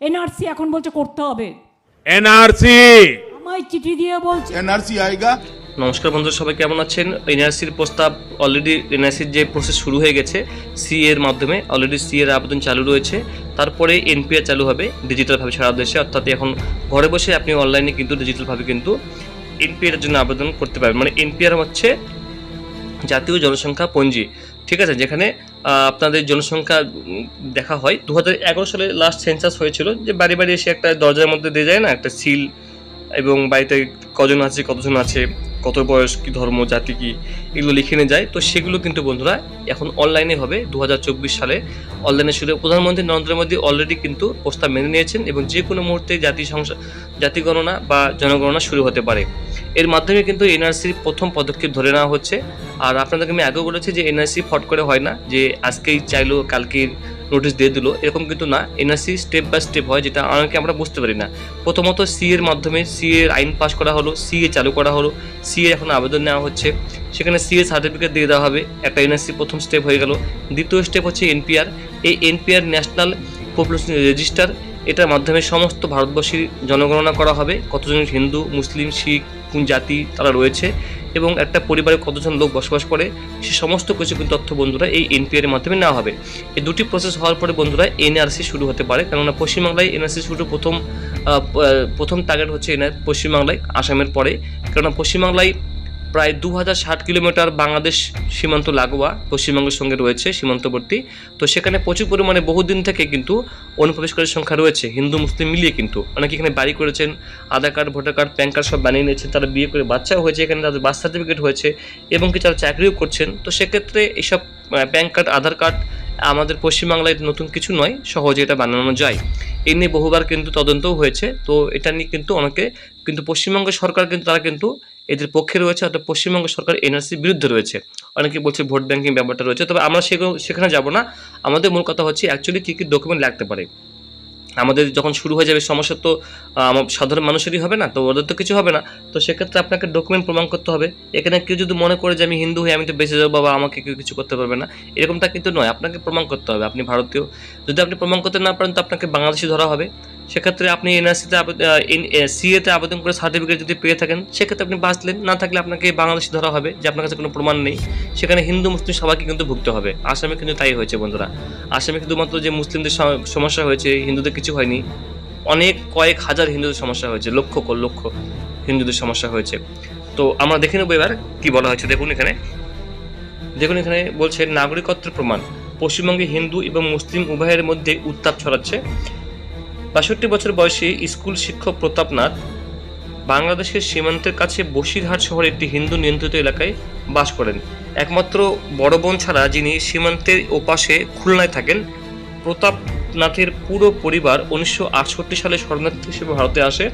NRC এখন বলছে করতে হবে। এনআরসি! আমায় চিঠি দিয়ে বলছে। এনআরসি আইগা। নমস্কার বন্ধু সবাই কেমন আছেন? এনআরসির প্রস্তাব অলরেডি এনআরসির যে প্রসেস শুরু হয়ে গেছে সি এর মাধ্যমে অলরেডি সি এর আবেদন চালু রয়েছে। তারপরে এনপিআর চালু হবে ডিজিটালভাবে সারা দেশে। অর্থাৎ এখন ঘরে বসে আপনি অনলাইনে কিন্তু ডিজিটালভাবে কিন্তু এনপিআর জন্য আবেদন করতে পারবেন। মানে এনপিআর হচ্ছে জাতীয় জনসংখ্যা পঞ্জি, ঠিক আছে? যেখানে আপনাদের জনসংখ্যা দেখা হয়। দু হাজার এগারো সালে লাস্ট সেন্সাস হয়েছিল যে বাড়ি বাড়ি এসে একটা দরজার মধ্যে দিয়ে যায় না? একটা সিল এবং বাড়িতে কজন আছে, কতজন আছে? কত বয়স, কি ধর্ম, জাতি কি, এগুলো লিখে নিয়ে যায়। তো সেগুলো কিন্তু বন্ধুরা এখন অনলাইনে হবে দু হাজার চব্বিশ সালে। অনলাইনে শুরু প্রধানমন্ত্রী নরেন্দ্র মোদী অলরেডি কিন্তু প্রস্তাব মেনে নিয়েছেন এবং যে কোনো মুহূর্তে জাতি জাতি গণনা বা জনগণনা শুরু হতে পারে। এর মাধ্যমে কিন্তু এনআরসির প্রথম পদক্ষেপ ধরে নেওয়া হচ্ছে। আর আপনাদেরকে আমি আগেও বলেছি যে এনআরসি ফট করে হয় না, যে আজকেই চাইলো কালকে নোটিশ দিয়ে দিল, এরকম কিন্তু না এনআরসি স্টেপ বাই স্টেপ হয়, যেটা অনেকে আমরা বুঝতে পারি না। প্রথমত সি এর মাধ্যমে সি এর আইন পাস করা হলো সি এ চালু করা হলো সি এ এখন আবেদন নেওয়া হচ্ছে। সেখানে সি এ সার্টিফিকেট দিয়ে দেওয়া হবে, একটা এনআরসি প্রথম স্টেপ হয়ে গেল। দ্বিতীয় স্টেপ হচ্ছে এনপিআর এই এনপিআর ন্যাশনাল পপুলেশন রেজিস্টার এটার মাধ্যমে সমস্ত ভারতবর্ষের জনগণনা করা হবে, কতজন হিন্দু, মুসলিম, শিখ কোন জাতি তারা রয়েছে। এবং একটা পরিবারে কতজন লোক বসবাস করে, সে সমস্ত কিছু কিন্তু তথ্য বন্ধুরা এই এনপিআর এর মাধ্যমে নেওয়া হবে। এই দুটি প্রসেস হওয়ার পরে বন্ধুরা এনআরসি শুরু হতে পারে, কেননা পশ্চিমবাংলায় এনআরসি শুরু প্রথম প্রথম টার্গেট হচ্ছে এনআর পশ্চিমবাংলায় আসামের পরে। কেননা পশ্চিমবাংলায় প্রায় দু হাজার ষাট কিলোমিটার বাংলাদেশ সীমান্ত লাগোয়া পশ্চিমবঙ্গের সঙ্গে রয়েছে সীমান্তবর্তী। তো সেখানে প্রচুর পরিমাণে বহুদিন থেকে কিন্তু অনুপ্রবেশকারীর সংখ্যা রয়েছে, হিন্দু, মুসলিম মিলিয়ে কিন্তু। অনেকে এখানে বাড়ি করেছেন, Aadhaar card, voter card, PAN card সব বানিয়ে নিয়েছেন, তারা বিয়ে করে বাচ্চাও হয়েছে, এখানে তাদের বার্থ সার্টিফিকেট হয়েছে এবং কি তারা চাকরিও করছেন। তো সেক্ষেত্রে এইসব প্যান কার্ড, আধার কার্ড আমাদের পশ্চিমবাংলায় নতুন কিছু নয়, সহজে এটা বানানো যায়। এই নিয়ে বহুবার কিন্তু তদন্তও হয়েছে। তো এটা নিয়ে কিন্তু অনেকে, কিন্তু পশ্চিমবঙ্গ সরকার কিন্তু তারা কিন্তু এদের পক্ষে রয়েছে অর্থাৎ পশ্চিমবঙ্গ সরকার এনআরসির বিরুদ্ধে রয়েছে। অনেকে বলছে ভোট ব্যাংকিং ব্যাপারটা রয়েছে, তবে আমরা সেখানে যাব না। আমাদের মূল কথা হচ্ছে অ্যাকচুয়ালি কী কী ডকুমেন্ট লাগতে পারে। আমাদের যখন শুরু হয়ে যাবে সমস্যা তো সাধারণ মানুষেরই হবে না, তো ওদের তো কিছু হবে না। তো সেক্ষেত্রে আপনাকে ডকুমেন্ট প্রমাণ করতে হবে। এখানে কেউ যদি মনে করে যে আমি হিন্দু হয়ে আমি তো বেঁচে যাব, বাবা আমাকে কেউ কিছু করতে পারবে না। এরকমটা কিন্তু নয়, আপনাকে প্রমাণ করতে হবে, আপনি ভারতীয়। যদি আপনি প্রমাণ করতে না পারেন, তো আপনাকে বাংলাদেশি ধরা হবে। সেক্ষেত্রে আপনি এনআরসিতে সিএতে আবেদন করে সার্টিফিকেট যদি পেয়ে থাকেন, সেক্ষেত্রে আপনি বাঁচলেন। না থাকলে আপনাকে বাংলাদেশি ধরা হবে, যে আপনার কাছে কোনো প্রমাণ নেই। সেখানে হিন্দু, মুসলিম সবাইকে কিন্তু ভুগতে হবে। আসামে কিন্তু তাই হয়েছে বন্ধুরা। আসামে শুধুমাত্র যে মুসলিমদের সমস্যা হয়েছে, হিন্দুদের কিছু হয়নি, অনেক কয়েক হাজার হিন্দুদের সমস্যা হয়েছে, লক্ষ লক্ষ হিন্দুদের সমস্যা হয়েছে। তো আমরা দেখে নেব এবার কি বলা হয়েছে। দেখুন এখানে। দেখুন এখানে বলছে, নাগরিকত্বের প্রমাণ। পশ্চিমবঙ্গে হিন্দু এবং মুসলিম উভয়ের মধ্যে উত্তাপ ছড়াচ্ছে। বাষট্টি বছর বয়সী স্কুল শিক্ষক প্রতাপনাথ বাংলাদেশের সীমান্তের কাছে বসিরহাট শহরে একটি হিন্দু নিয়ন্ত্রিত এলাকায় বাস করেন। একমাত্র বড় বোন ছাড়া যিনি সীমান্তের ওপাশে খুলনায় থাকেন প্রতাপনাথের পুরো পরিবার উনিশশো আটষট্টি সালে শরণার্থী হিসেবে ভারতে আসে।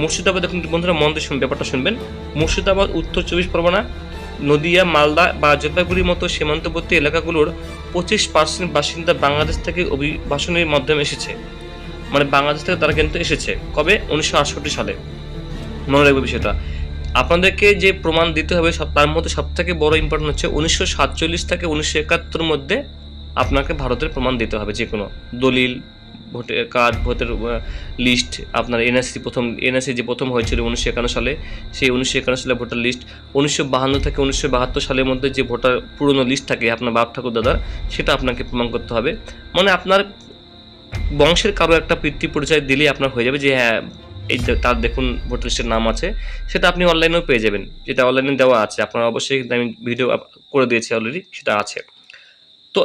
মুর্শিদাবাদ এখন বন্ধুরা মন দিয়ে ব্যাপারটা শুনবেন। মুর্শিদাবাদ, উত্তর চব্বিশ পরগনা, নদিয়া, মালদা বা জলপাইগুড়ির মতো সীমান্তবর্তী এলাকাগুলোর পঁচিশ পার্সেন্ট বাসিন্দা বাংলাদেশ থেকে অভিবাসনের মাধ্যমে এসেছে। মানে বাংলাদেশ থেকে তারা কিন্তু এসেছে। কবে? উনিশশো আটষট্টি সালে। মনে রাখবে বিষয়টা। আপনাদেরকে যে প্রমাণ দিতে হবে, সব তার মধ্যে সব থেকে বড় ইম্পর্টেন্ট হচ্ছে উনিশশো সাতচল্লিশ থেকে উনিশশো একাত্তর মধ্যে আপনাকে ভারতের প্রমাণ দিতে হবে যে কোনো। দলিল, ভোটের কার্ড ভোটের লিস্ট আপনার এনএসসি প্রথম এনএসসি যে প্রথম হয়েছিল উনিশশো একান্ন সালে, সেই উনিশশো একান্ন সালে ভোটার লিস্ট উনিশশো বাহান্ন থেকে উনিশশো বাহাত্তর সালের মধ্যে যে ভোটার পুরনো লিস্ট থাকে আপনার বাপ ঠাকুর দাদার, সেটা আপনাকে প্রমাণ করতে হবে। মানে আপনার বংশের কারও একটা পিতৃ পরিচয় দিলেই আপনার হয়ে যাবে যে হ্যাঁ এই তার দেখুন ভোটার লিস্টের নাম আছে, সেটা আপনি অনলাইনেও পেয়ে যাবেন। যেটা অনলাইনে দেওয়া আছে, আপনার অবশ্যই আমি ভিডিও করে দিয়েছি অলরেডি সেটা আছে। তো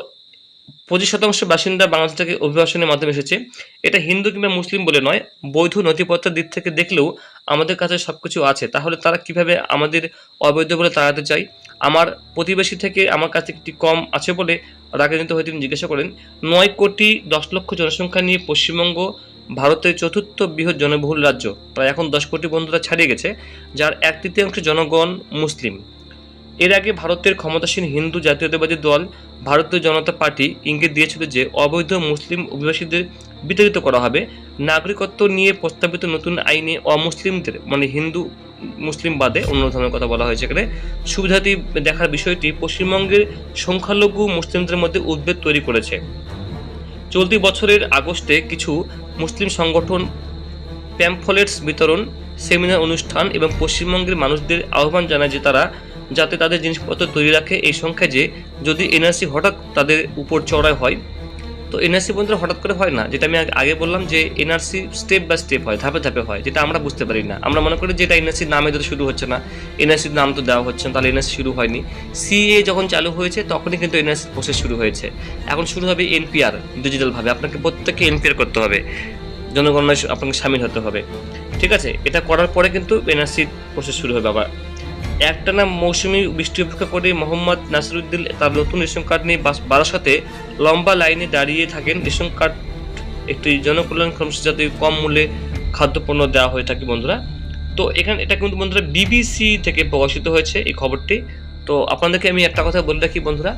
পঁচিশ শতাংশ বাসিন্দা বাংলাদেশ থেকে অভিবাসনের মাধ্যমে এসেছে। এটা হিন্দু কিংবা মুসলিম বলে নয়, বৈধ নথিপত্রের দিক থেকে দেখলেও আমাদের কাছে সব কিছু আছে। তাহলে তারা কীভাবে আমাদের অবৈধ বলে তাড়াতে চায়? আমার প্রতিবেশী থেকে আমার কাছে একটি কম আছে বলে রাজনীতি হয়ে তিনি জিজ্ঞাসা করেন, নয় কোটি দশ লক্ষ জনসংখ্যা নিয়ে পশ্চিমবঙ্গ ভারতের চতুর্থ বৃহৎ জনবহুল রাজ্য। প্রায় এখন দশ কোটি বন্ধুরা ছাড়িয়ে গেছে, যার এক তৃতীয়াংশ জনগণ মুসলিম। এর আগে ভারতের ক্ষমতাসীন হিন্দু জাতীয়তাবাদী দল ভারতীয় জনতা পার্টি ইঙ্গিত দিয়েছিল যে অবৈধ মুসলিম অভিবাসীদের বিতাড়িত করা হবে। নাগরিকত্ব নিয়ে প্রস্তাবিত নতুন আইনে অমুসলিমদের মানে হিন্দু মুসলিম বাদে অন্য ধরনের কথা বলা হয়েছে এখানে। সুবিধাটি দেখার বিষয়টি পশ্চিমবঙ্গের সংখ্যালঘু মুসলিমদের মধ্যে উদ্বেগ তৈরি করেছে। চলতি বছরের আগস্টে কিছু মুসলিম সংগঠন প্যাম্ফলেটস বিতরণ, সেমিনার অনুষ্ঠান এবং পশ্চিমবঙ্গের মানুষদের আহ্বান জানায় যে তারা যাতে তাদের জিনিসপত্র তৈরি রাখে। এই সংখ্যায় যে যদি এনআরসি হঠাৎ তাদের উপর চড়ায় হয়, তো এনআরসি বন্ধুরা হঠাৎ করে হয় না। যেটা আমি আগে- বললাম যে এনআরসি স্টেপ বাই স্টেপ হয়, ধাপে ধাপে হয়, যেটা আমরা বুঝতে পারি না। আমরা মনে করি যে এটা এনআরসির নামে তো শুরু হচ্ছে না এনআরসির নাম তো দেওয়া হচ্ছে না, তাহলে এনআরসি শুরু হয়নি। সিএ যখন চালু হয়েছে, তখনই কিন্তু এনআরসি প্রসেস শুরু হয়েছে। এখন শুরু হবে এনপিআর ডিজিটালভাবে আপনাকে প্রত্যেককে এনপিআর করতে হবে। জনগণনায় আপনাকে সামিল হতে হবে। ঠিক আছে? এটা করার পরে কিন্তু এনআরসির প্রসেস শুরু হবে আবার একটানা মৌসুমি বৃষ্টি উপেক্ষা করে মোহাম্মদ নাসিরুদ্দিন তার নতুন রেশন কার্ড নিয়ে বারাসাতে লম্বা লাইনে দাঁড়িয়ে থাকেন। রেশন কার্ড একটি জনকল্যাণ কর্মসূচি যাতে কম মূল্যে খাদ্যপণ্য দেওয়া হয়ে থাকে বন্ধুরা। তো এখানে এটা কিন্তু বন্ধুরা বিবিসি থেকে প্রকাশিত হয়েছে এই খবরটি। তো আপনাদেরকে আমি একটা কথা বলে রাখি বন্ধুরা,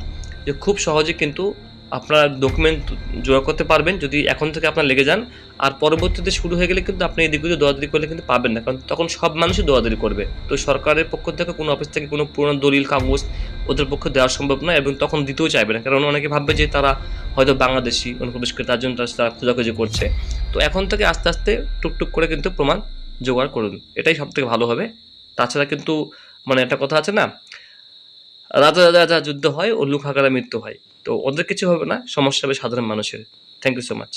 যে খুব সহজে কিন্তু আপনারা ডকুমেন্ট জোগাড় করতে পারবেন যদি এখন থেকে আপনার লেগে যান। আর পরবর্তীতে শুরু হয়ে গেলে কিন্তু আপনি এই দিকগুলো দৌড়াদৌড়ি করলে কিন্তু পাবেন না। কারণ তখন সব মানুষই দৌড়াদৌড়ি করবে। তো সরকারের পক্ষ থেকে কোনো অফিস থেকে কোনো পুরনো দলিল, কাগজ ওদের পক্ষে দেওয়া সম্ভব নয় এবং তখন দিতেও চাইবে না। কারণ অনেকে ভাববে যে তারা হয়তো বাংলাদেশি অনুপ্রবেশ করে, তার জন্য তারা খোঁজাখুঁজি করছে। তো এখন থেকে আস্তে আস্তে টুকটুক করে কিন্তু প্রমাণ জোগাড় করুন। এটাই সব থেকে ভালো হবে। তাছাড়া কিন্তু মানে একটা কথা আছে না রাজা রাজা রাজা যুদ্ধ হয় ও লুক হাকারা মৃত্যু হয়। তো ওদের কিছু হবে না সমস্যা হবে সাধারণ মানুষের। Thank you so much